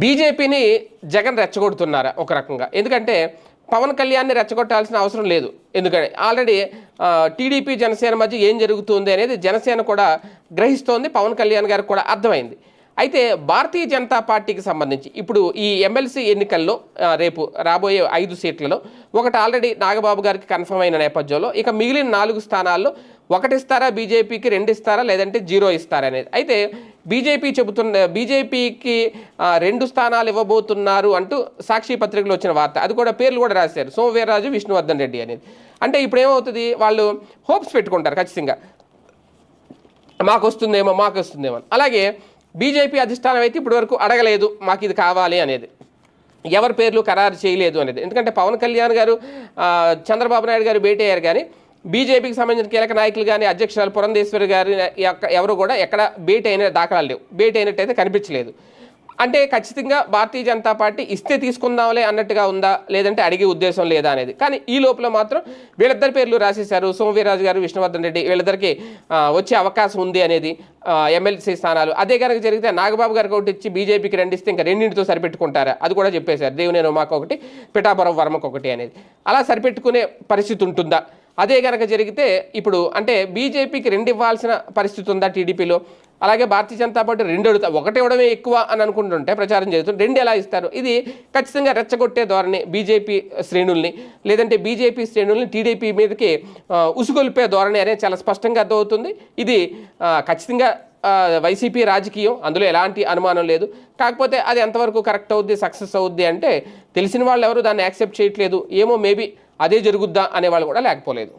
బీజేపీని జగన్ రెచ్చగొడుతున్నారా ఒక రకంగా. ఎందుకంటే పవన్ కళ్యాణ్ని రెచ్చగొట్టాల్సిన అవసరం లేదు. ఎందుకంటే ఆల్రెడీ టీడీపీ జనసేన మధ్య ఏం జరుగుతుంది అనేది జనసేన కూడా గ్రహిస్తోంది పవన్ కళ్యాణ్ గారికి కూడా అర్థమైంది. అయితే భారతీయ జనతా పార్టీకి సంబంధించి ఇప్పుడు ఈ ఎమ్మెల్సీ ఎన్నికల్లో రేపు రాబోయే ఐదు సీట్లలో ఒకటి ఆల్రెడీ నాగబాబు గారికి కన్ఫర్మ్ అయిన నేపథ్యంలో ఇక మిగిలిన నాలుగు స్థానాల్లో ఒకటిస్తారా బీజేపీకి రెండు ఇస్తారా లేదంటే జీరో ఇస్తారా అనేది. అయితే బీజేపీ చెబుతున్న బీజేపీకి రెండు స్థానాలు ఇవ్వబోతున్నారు అంటూ సాక్షి పత్రికలో వచ్చిన వార్త. అది కూడా పేర్లు కూడా రాశారు. సోమవీర్రాజు విష్ణువర్ధన్ రెడ్డి అనేది. అంటే ఇప్పుడు ఏమవుతుంది? వాళ్ళు హోప్స్ పెట్టుకుంటారు ఖచ్చితంగా. మాకు వస్తుందేమో మాకు వస్తుందేమో అలాగే బీజేపీ అధిష్టానం అయితే ఇప్పటివరకు అడగలేదు మాకు ఇది కావాలి అనేది. ఎవరి పేర్లు ఖరారు చేయలేదు అనేది. ఎందుకంటే పవన్ కళ్యాణ్ గారు చంద్రబాబు నాయుడు గారు భేటీ అయ్యారు కానీ బీజేపీకి సంబంధించిన కీలక నాయకులు కానీ అధ్యక్షురాలు పురంధేశ్వరి గారి ఎవరు కూడా ఎక్కడ భేటీ అయిన దాఖలాలు లేవు. భేటీ అయినట్టయితే కనిపించలేదు. అంటే ఖచ్చితంగా భారతీయ జనతా పార్టీ ఇస్తే తీసుకుందాంలే అన్నట్టుగా ఉందా? లేదంటే అడిగే ఉద్దేశం లేదా అనేది. కానీ ఈ లోపల మాత్రం వీళ్ళిద్దరి పేర్లు రాసేశారు సోమవీర్రాజు గారు విష్ణువర్ధన్ రెడ్డి. వీళ్ళిద్దరికి వచ్చే అవకాశం ఉంది అనేది ఎమ్మెల్సీ స్థానాలు. అదే కనుక జరిగితే నాగబాబు గారికి ఒకటి ఇచ్చి బీజేపీకి రెండిస్తే ఇంకా రెండింటితో సరిపెట్టుకుంటారా? అది కూడా చెప్పేశారు. దేవునేను మాకు ఒకటి పిఠాపురం వర్మకు ఒకటి అనేది. అలా సరిపెట్టుకునే పరిస్థితి ఉంటుందా? అదే కనుక జరిగితే ఇప్పుడు అంటే బీజేపీకి రెండు ఇవ్వాల్సిన పరిస్థితి ఉందా టీడీపీలో? అలాగే భారతీయ జనతా పార్టీ రెండు అడుగుతా ఒకటి ఇవ్వడమే ఎక్కువ అని అనుకుంటుంటే ప్రచారం చేస్తుంది రెండు ఎలా ఇస్తారు? ఇది ఖచ్చితంగా రెచ్చగొట్టే ధోరణి బీజేపీ శ్రేణుల్ని లేదంటే బీజేపీ శ్రేణుల్ని టీడీపీ మీదకి ఉసుగొల్పే ధోరణి అనేది చాలా స్పష్టంగా అర్థమవుతుంది. ఇది ఖచ్చితంగా వైసీపీ రాజకీయం అందులో ఎలాంటి అనుమానం లేదు. కాకపోతే అది ఎంతవరకు కరెక్ట్ అవుద్ది సక్సెస్ అవుద్ది అంటే తెలిసిన వాళ్ళు ఎవరు దాన్ని యాక్సెప్ట్ చేయట్లేదు ఏమో మేబీ అదే జరుగుద్దా అనే వాళ్ళు కూడా లేకపోలేదు.